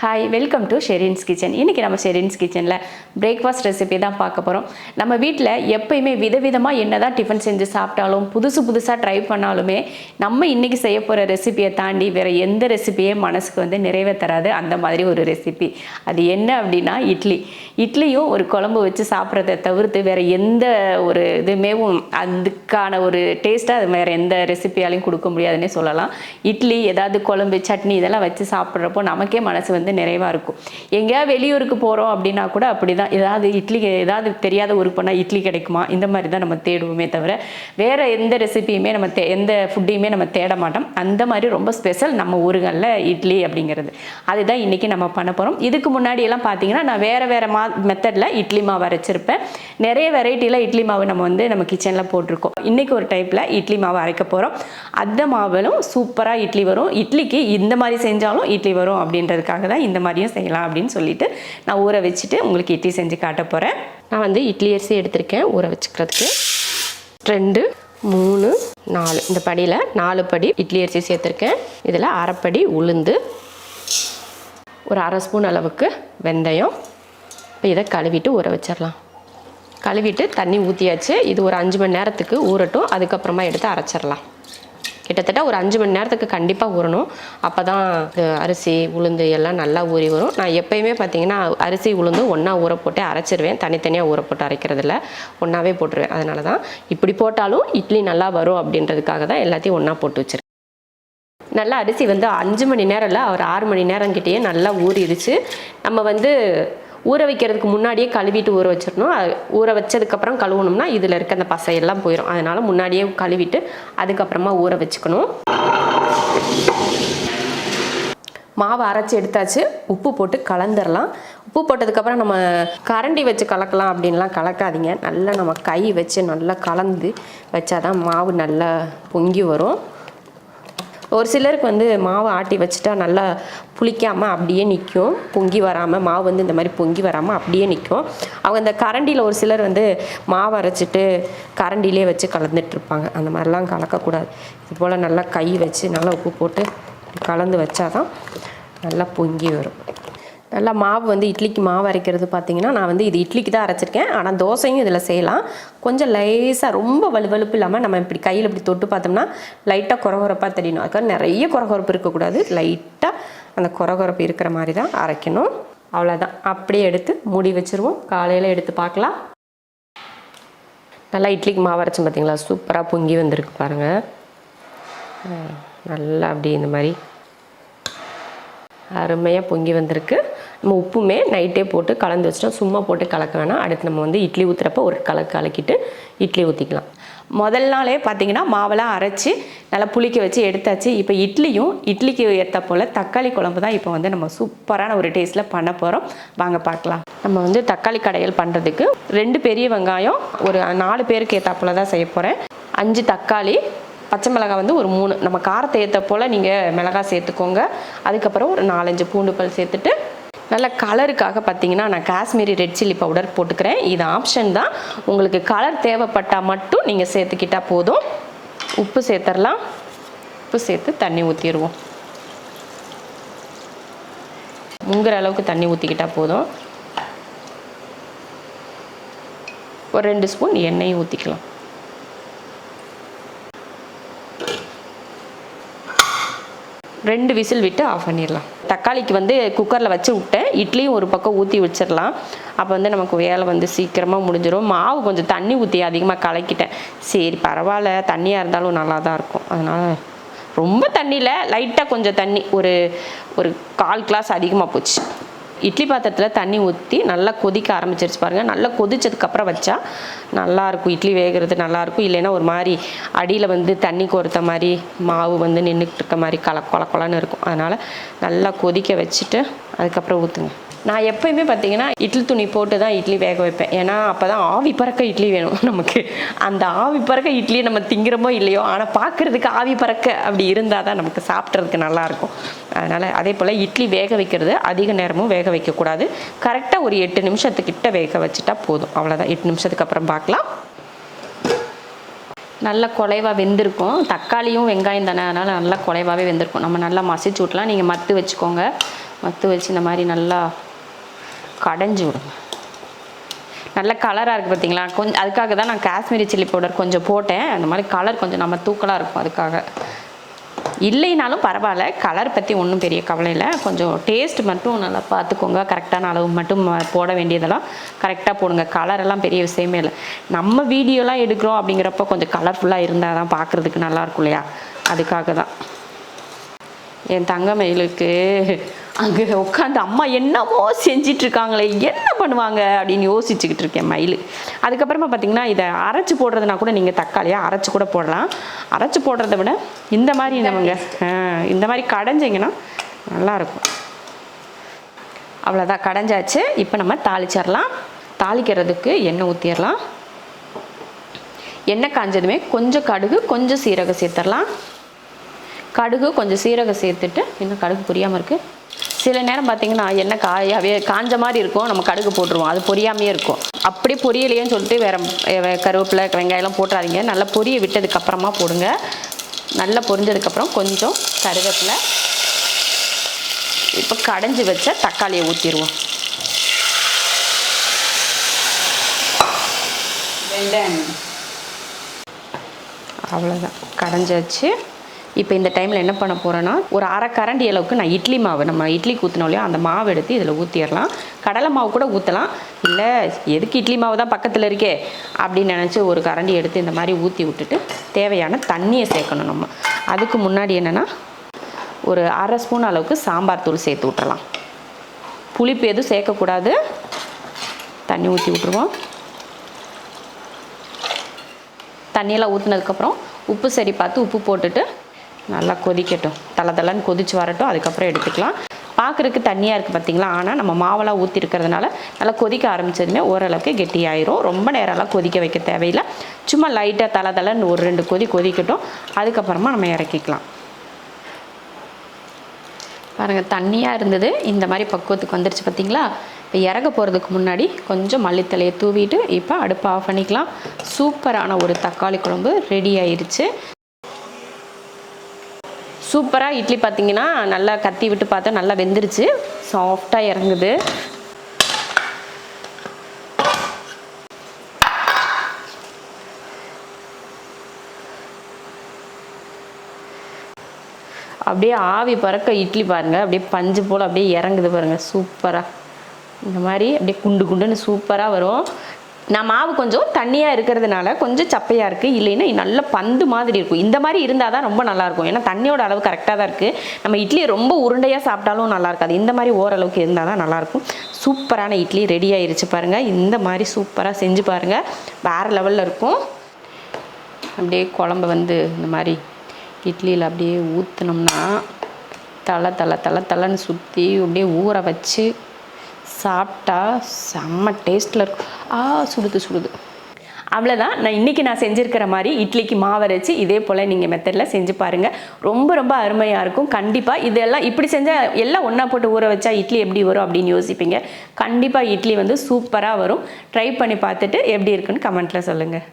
Hi welcome to Sherin's kitchen இன்றைக்கி நம்ம ஷெரின்ஸ் கிச்சனில் பிரேக்ஃபாஸ்ட் ரெசிபி தான் பார்க்க போகிறோம் நம்ம வீட்டில் எப்பயுமே விதவிதமாக என்ன தான் டிஃபன் செஞ்சு சாப்பிட்டாலும் புதுசு புதுசாக ட்ரை பண்ணாலுமே நம்ம இன்றைக்கி செய்ய போகிற ரெசிபியை தாண்டி வேறு எந்த ரெசிபியே மனசுக்கு வந்து நிறைவே தராது. அந்த மாதிரி ஒரு ரெசிபி அது என்ன அப்படின்னா இட்லி. இட்லியும் ஒரு குழம்பு வச்சு சாப்பிட்றத தவிர்த்து வேறு எந்த ஒரு இதுமேவும் அதுக்கான ஒரு டேஸ்ட்டாக அது வேறு எந்த ரெசிபியாலையும் கொடுக்க முடியாதுன்னே சொல்லலாம். இட்லி ஏதாவது குழம்பு சட்னி இதெல்லாம் வச்சு சாப்பிட்றப்போ நமக்கே மனசு வந்து நிறைவாக இருக்கும். எங்கேயாவது வெளியூருக்கு போகிறோம் அப்படின்னா கூட அப்படி தான் ஏதாவது இட்லி ஏதாவது தெரியாத ஊருக்கு போனால் இட்லி கிடைக்குமா? இந்த மாதிரி தான் நம்ம தேடுவோமே தவிர வேறு எந்த ரெசிபியுமே நம்ம தே எந்த ஃபுட்டையுமே நம்ம தேட மாட்டோம். அந்த மாதிரி ரொம்ப ஸ்பெஷல் நம்ம ஊருகளில் இட்லி அப்படிங்கிறது. அதுதான் இன்றைக்கி நம்ம பண்ண போகிறோம் இதுக்கு முன்னாடி எல்லாம் பார்த்தீங்கன்னா நான் வேறு வேறு மா மெத்தடில் இட்லி மாவு அரைச்சிருப்பேன். நிறைய வெரைட்டியில் இட்லி மாவு நம்ம வந்து நம்ம கிச்சனில் போட்டிருக்கோம். இன்றைக்கி ஒரு டைப்பில் இட்லி மாவு அரைக்க போகிறோம் அந்த மாவிலும் சூப்பராக இட்லி வரும். இட்லிக்கு இந்த மாதிரி செஞ்சாலும் இட்லி வரும் அப்படின்றதுக்காக தான் இந்த மாதிரியும் செய்யலாம் அப்படின்னு சொல்லிட்டு நான் ஊற வச்சுட்டு உங்களுக்கு இட்லி செஞ்சு காட்ட போகிறேன் நான் வந்து இட்லி அரிசி எடுத்திருக்கேன் ஊற வச்சுக்கிறதுக்கு. ரெண்டு மூணு நாலு. இந்த படியில் நாலு படி இட்லி அரிசி சேர்த்துருக்கேன். இதில் அரைப்படி உளுந்து ஒரு அரை ஸ்பூன் அளவுக்கு வெந்தயம். இப்போ இதை கழுவிட்டு ஊற வச்சிடலாம். கழுவிட்டு தண்ணி ஊற்றியாச்சு இது ஒரு அஞ்சு மணி நேரத்துக்கு ஊறட்டும். அதுக்கப்புறமா எடுத்து அரைச்சிடலாம். கிட்டத்தட்ட ஒரு அஞ்சு மணி நேரத்துக்கு கண்டிப்பாக ஊறணும். அப்போ தான் அரிசி உளுந்து எல்லாம் நல்லா ஊறி வரும். நான் எப்பயுமே பார்த்தீங்கன்னா அரிசி உளுந்து ஒன்றா ஊற போட்டு அரைச்சிருவேன். தனித்தனியாக ஊற போட்டு அரைக்கிறதில்ல. ஒன்றாவே போட்டுருவேன். அதனால தான் இப்படி போட்டாலும் இட்லி நல்லா வரும் அப்படின்றதுக்காக தான் எல்லாத்தையும் ஒன்றா போட்டு வச்சுருக்கேன். நல்லா அரிசி வந்து அஞ்சு மணி நேரம் இல்லை ஒரு ஆறு மணி நேரம் கிட்டேயே நல்லா ஊறிடுச்சு. நம்ம வந்து ஊற வைக்கிறதுக்கு முன்னாடியே கழுவிட்டு ஊற வச்சிடணும். ஊற வச்சதுக்கப்புறம் கழுவணும்னா இதில் இருக்க அந்த பசையெல்லாம் போயிடும் அதனால் முன்னாடியே கழுவிட்டு அதுக்கப்புறமா ஊற வச்சுக்கணும். மாவு அரைச்சி எடுத்தாச்சு. உப்பு போட்டு கலந்துடலாம் உப்பு போட்டதுக்கப்புறம் நம்ம கரண்டி வச்சு கலக்கலாம் அப்படின்லாம் கலக்காதீங்க. நல்லா நம்ம கை வச்சு நல்லா கலந்து வச்சாதான் மாவு நல்லா பொங்கி வரும். ஒரு சிலருக்கு வந்து மாவு ஆட்டி வச்சுட்டா நல்லா புளிக்காமல் அப்படியே நிற்கும் பொங்கி வராமல் மாவு வந்து இந்த மாதிரி பொங்கி வராமல் அப்படியே நிற்கும் அவங்க இந்த கரண்டியில் ஒரு சிலர் வந்து மாவு அரைச்சிட்டு கரண்டிலே வச்சு கலந்துட்டுருப்பாங்க அந்த மாதிரிலாம் கலக்கக்கூடாது. இது போல் நல்லா கை வச்சு நல்லா உப்பு போட்டு கலந்து வச்சாதான் நல்லா பொங்கி வரும். நல்லா மாவு வந்து இட்லிக்கு மாவு அரைக்கிறது பார்த்தீங்கன்னா நான் வந்து இது இட்லிக்கு தான் அரைச்சிருக்கேன். ஆனால் தோசையும் இதில் செய்யலாம். கொஞ்சம் லேசாக ரொம்ப வலுவலுப்பு இல்லாமல் நம்ம இப்படி கையில் இப்படி தொட்டு பார்த்தோம்னா லைட்டாக குறகுறப்பாக தெரியணும் அதுக்காக நிறைய குறகுறப்பு இருக்கக்கூடாது. லைட்டாக அந்த குறகுறப்பு இருக்கிற மாதிரி தான் அரைக்கணும். அவ்வளோதான் அப்படியே எடுத்து மூடி வச்சுருவோம். காலையில் எடுத்து பார்க்கலாம். நல்லா இட்லிக்கு மாவு அரைச்சோம் பார்த்தீங்களா? சூப்பராக பொங்கி வந்திருக்கு பாருங்கள் நல்லா அப்படி இந்த மாதிரி அருமையாக பொங்கி வந்திருக்கு. நம்ம உப்புமே நைட்டே போட்டு கலந்து வச்சிட்டோம். சும்மா போட்டு கலக்க வேணாம். அடுத்து நம்ம வந்து இட்லி ஊற்றுறப்ப ஒரு கலக்கு கலக்கிட்டு இட்லி ஊற்றிக்கலாம் முதல் நாளே பார்த்தீங்கன்னா மாவெல்லாம் அரைச்சி நல்லா புளிக்க வச்சு எடுத்தாச்சு. இப்போ இட்லியும் இட்லிக்கு ஏற்ற போல் தக்காளி குழம்பு தான் இப்போ வந்து நம்ம சூப்பரான ஒரு டேஸ்ட்டில் பண்ண போகிறோம் வாங்க பார்க்கலாம் நம்ம வந்து தக்காளி கடையல் பண்ணுறதுக்கு ரெண்டு பெரிய வெங்காயம் ஒரு நாலு பேருக்கு ஏற்றாப்புல தான் செய்ய போகிறேன் அஞ்சு தக்காளி பச்சை மிளகாய் வந்து ஒரு மூணு. நம்ம காரத்தை ஏற்ற போல் நீங்கள் மிளகாய் சேர்த்துக்கோங்க. அதுக்கப்புறம் ஒரு நாலஞ்சு பூண்டு பல் சேர்த்துட்டு நல்ல கலருக்காக பார்த்தீங்கன்னா நான் காஷ்மீரி ரெட் சில்லி பவுடர் போட்டுக்கிறேன். இது ஆப்ஷன் தான். உங்களுக்கு கலர் தேவைப்பட்டால் மட்டும் நீங்கள் சேர்த்துக்கிட்டால் போதும். உப்பு சேர்த்துடலாம் உப்பு சேர்த்து தண்ணி ஊற்றிடுவோம் முங்குற அளவுக்கு தண்ணி ஊற்றிக்கிட்டால் போதும். ஒரு ரெண்டு ஸ்பூன் எண்ணெயும் ஊற்றிக்கலாம் ரெண்டு விசில் விட்டு ஆஃப் பண்ணிடலாம். தக்காளிக்கு வந்து குக்கரில் வச்சு விட்டேன். இட்லியும் ஒரு பக்கம் ஊற்றி வச்சிடலாம். அப்போ வந்து நமக்கு வேலை வந்து சீக்கிரமாக முடிஞ்சிடும் மாவு கொஞ்சம் தண்ணி ஊற்றி அதிகமாக கலக்கிட்டேன். சரி பரவாயில்ல. தண்ணியாக இருந்தாலும் நல்லா தான் இருக்கும். அதனால் ரொம்ப தண்ணியில் லைட்டாக கொஞ்சம் தண்ணி. ஒரு ஒரு கால் கிளாஸ் அதிகமாக போச்சு. இட்லி பாத்திரத்தில் தண்ணி ஊற்றி நல்லா கொதிக்க ஆரம்பிச்சிருச்சு பாருங்கள் நல்லா கொதிச்சதுக்கப்புறம் வச்சா நல்லாயிருக்கும் இட்லி வேகிறது நல்லாயிருக்கும் இல்லைன்னா ஒரு மாதிரி அடியில் வந்து தண்ணி கோர்த்த மாதிரி மாவு வந்து நின்றுக்கிட்டு இருக்க மாதிரி கல கொல கொலன்னு இருக்கும். அதனால் நல்லா கொதிக்க வச்சுட்டு அதுக்கப்புறம் ஊற்றுங்க நான் எப்பயுமே பார்த்தீங்கன்னா இட்லி துணி போட்டு தான் இட்லி வேக வைப்பேன். ஏன்னா அப்போ தான் ஆவி பறக்க இட்லி வேணும் நமக்கு. அந்த ஆவி பறக்க இட்லியை நம்ம திங்கிறோமோ இல்லையோ ஆனால் பார்க்குறதுக்கு ஆவி பறக்க அப்படி இருந்தால் தான் நமக்கு சாப்பிட்றதுக்கு நல்லாயிருக்கும் அதனால் அதே போல் இட்லி வேக வைக்கிறது அதிக நேரமும் வேக வைக்கக்கூடாது. கரெக்டாக ஒரு எட்டு நிமிஷத்துக்கிட்ட வேக வச்சுட்டா போதும். அவ்வளோதான் எட்டு நிமிஷத்துக்கு அப்புறம் பார்க்கலாம். நல்ல குலைவாக வெந்திருக்கும். தக்காளியும் வெங்காயம் தானே அதனால் நல்லா குலைவாகவே வெந்திருக்கும். நம்ம நல்லா மசிச்சு விட்லாம் நீங்கள் மத்து வச்சுக்கோங்க. மத்து வச்சு இந்த மாதிரி நல்லா கடைஞ்சி விடுங்க நல்ல கலராக இருக்குது பார்த்தீங்களா கொஞ்சம் அதுக்காக தான் நான் காஷ்மீரி சில்லி பவுடர் கொஞ்சம் போட்டேன். அந்த மாதிரி கலர் கொஞ்சம் நம்ம தூக்கலாக இருக்கும் அதுக்காக. இல்லைனாலும் பரவாயில்ல. கலர் பற்றி ஒன்றும் பெரிய கவலை இல்லை. கொஞ்சம் டேஸ்ட் மட்டும் நல்லா பார்த்துக்கோங்க. கரெக்டான அளவு மட்டும் போட வேண்டியதெல்லாம் கரெக்டாக போடுங்க. கலரெல்லாம் பெரிய விஷயமே இல்லை. நம்ம வீடியோலாம் எடுக்கிறோம் அப்படிங்கிறப்ப கொஞ்சம் கலர்ஃபுல்லாக இருந்தால் தான் பார்க்குறதுக்கு நல்லா இருக்கும் இல்லையா? அதுக்காக தான். என் தங்கமயிலுக்கு அங்கே உட்காந்து அம்மா என்னமோ செஞ்சிட்டு இருக்காங்களே என்ன பண்ணுவாங்க அப்படின்னு யோசிச்சுக்கிட்டு இருக்கேன் மயில். அதுக்கப்புறமா பார்த்தீங்கன்னா இதை அரைச்சி போடுறதுனா கூட நீங்கள் தக்காளியாக அரைச்சி கூட போடலாம். அரைச்சி போடுறத விட இந்த மாதிரி நமங்க இந்த மாதிரி கடைஞ்சிங்கன்னா நல்லாயிருக்கும். அவ்வளோதான் கடைஞ்சாச்சு. இப்போ நம்ம தாளிச்சிடலாம். தாளிக்கிறதுக்கு எண்ணெய் ஊற்றிடலாம் எண்ணெய் காஞ்சதுமே கொஞ்சம் கடுகு கொஞ்சம் சீரகம் சேர்த்துடலாம். கடுகு கொஞ்சம் சீரகம் சேர்த்துட்டு இன்னும் கடுகு பொரியாமல் இருக்குது சில நேரம் பார்த்தீங்கன்னா என்ன காயாவே காஞ்ச மாதிரி இருக்கும் நம்ம கடுகு போட்டுருவோம். அது பொரியாமையே இருக்கும். அப்படி பொரியலையேன்னு சொல்லிட்டு வேற கருவேப்பிலை வெங்காயம்லாம் போட்டுறாதீங்க. நல்லா பொரிய விட்டதுக்கப்புறமா போடுங்க. நல்லா பொரிஞ்சதுக்கப்புறம் கொஞ்சம் கருவேப்பிலை. இப்போ கடைஞ்சி வச்ச தக்காளியை ஊற்றிடுவோம் அவ்வளோதான் கடைஞ்சாச்சு இப்போ இந்த டைமில் என்ன பண்ண போகிறேன்னா ஒரு அரை கரண்டி அளவுக்கு நான் இட்லி மாவு நம்ம இட்லி ஊற்றினோம் இல்லையா அந்த மாவு எடுத்து இதில் ஊற்றிடலாம் கடலை மாவு கூட ஊற்றலாம் இல்லை எதுக்கு இட்லி மாவு தான் பக்கத்தில் இருக்கே? அப்படின்னு நினச்சி ஒரு கரண்டி எடுத்து இந்த மாதிரி ஊற்றி விட்டுட்டு தேவையான தண்ணியை சேர்க்கணும் நம்ம. அதுக்கு முன்னாடி என்னென்னா ஒரு அரை ஸ்பூன் அளவுக்கு சாம்பார் தூள் சேர்த்து விட்டுறலாம். புளிப்பு எதுவும் சேர்க்கக்கூடாது. தண்ணி ஊற்றி விட்ருவோம் தண்ணியெல்லாம் ஊற்றினதுக்கப்புறம் உப்பு சரி பார்த்து உப்பு போட்டுட்டு நல்லா கொதிக்கட்டும். தலை தலைன்னு கொதிச்சு வரட்டும். அதுக்கப்புறம் எடுத்துக்கலாம். பார்க்குறதுக்கு தண்ணியாக இருக்குது பார்த்தீங்களா ஆனால் நம்ம மாவெல்லாம் ஊற்றி இருக்கிறதுனால நல்லா கொதிக்க ஆரம்பிச்சதுமே ஓரளவுக்கு கெட்டியாயிரும். ரொம்ப நேரம்லாம் கொதிக்க வைக்க தேவையில்லை. சும்மா லைட்டாக தலை தலைன்னு ஒரு ரெண்டு கொதி கொதிக்கட்டும். அதுக்கப்புறமா நம்ம இறக்கிக்கலாம். பாருங்கள் தண்ணியாக இருந்தது. இந்த மாதிரி பக்குவத்துக்கு வந்துருச்சு பார்த்தீங்களா இப்போ இறக்க போகிறதுக்கு முன்னாடி கொஞ்சம் மல்லித்தலையை தூவிட்டு இப்போ அடுப்பை ஆஃப் பண்ணிக்கலாம். சூப்பரான ஒரு தக்காளி குழம்பு ரெடி ஆயிடுச்சு சூப்பராக இட்லி பார்த்தீங்கன்னா நல்லா கத்தி விட்டு பார்த்தா நல்லா வெந்துருச்சு. சாஃப்டாக இறங்குது. அப்படியே ஆவி பறக்க இட்லி பாருங்கள் அப்படியே பஞ்சு போல் அப்படியே இறங்குது பாருங்கள் சூப்பராக இந்த மாதிரி அப்படியே குண்டு குண்டுன்னு சூப்பராக வரும். நான் மாவு கொஞ்சம் தண்ணியாக இருக்கிறதுனால கொஞ்சம் சப்பையாக இருக்குது இல்லைன்னா நல்ல பந்து மாதிரி இருக்கும். இந்த மாதிரி இருந்தால் தான் ரொம்ப நல்லாயிருக்கும் ஏன்னா தண்ணியோட அளவு கரெக்டாக தான் இருக்குது நம்ம இட்லி ரொம்ப உருண்டையாக சாப்பிட்டாலும் நல்லா இருக்காது. இந்த மாதிரி ஓரளவுக்கு இருந்தால் தான் நல்லாயிருக்கும் சூப்பரான இட்லி ரெடி ஆயிருச்சு பாருங்கள் இந்த மாதிரி சூப்பராக செஞ்சு பாருங்கள் வேறு லெவலில் இருக்கும். அப்படியே குழம்பு வந்து இந்த மாதிரி இட்லியில் அப்படியே ஊற்றுனோம்னா தலை தலை தலை தலைன்னு சுற்றி அப்படியே ஊற வச்சு சாப்பிட்டா செம்ம டேஸ்ட்டில் இருக்கும். ஆ சுடுது சுடுது. அவ்வளோதான் நான் இன்றைக்கி நான் செஞ்சுருக்கிற மாதிரி இட்லிக்கு மாவரைச்சி இதே போல் நீங்கள் மெத்தடில் செஞ்சு பாருங்கள் ரொம்ப ரொம்ப அருமையாக இருக்கும். கண்டிப்பாக இதெல்லாம் இப்படி செஞ்சால் எல்லாம் ஒன்றா போட்டு ஊற வச்சா இட்லி எப்படி வரும் அப்படின்னு யோசிப்பீங்க. கண்டிப்பாக இட்லி வந்து சூப்பராக வரும். ட்ரை பண்ணி பார்த்துட்டு எப்படி இருக்குன்னு கமெண்ட்டில் சொல்லுங்கள்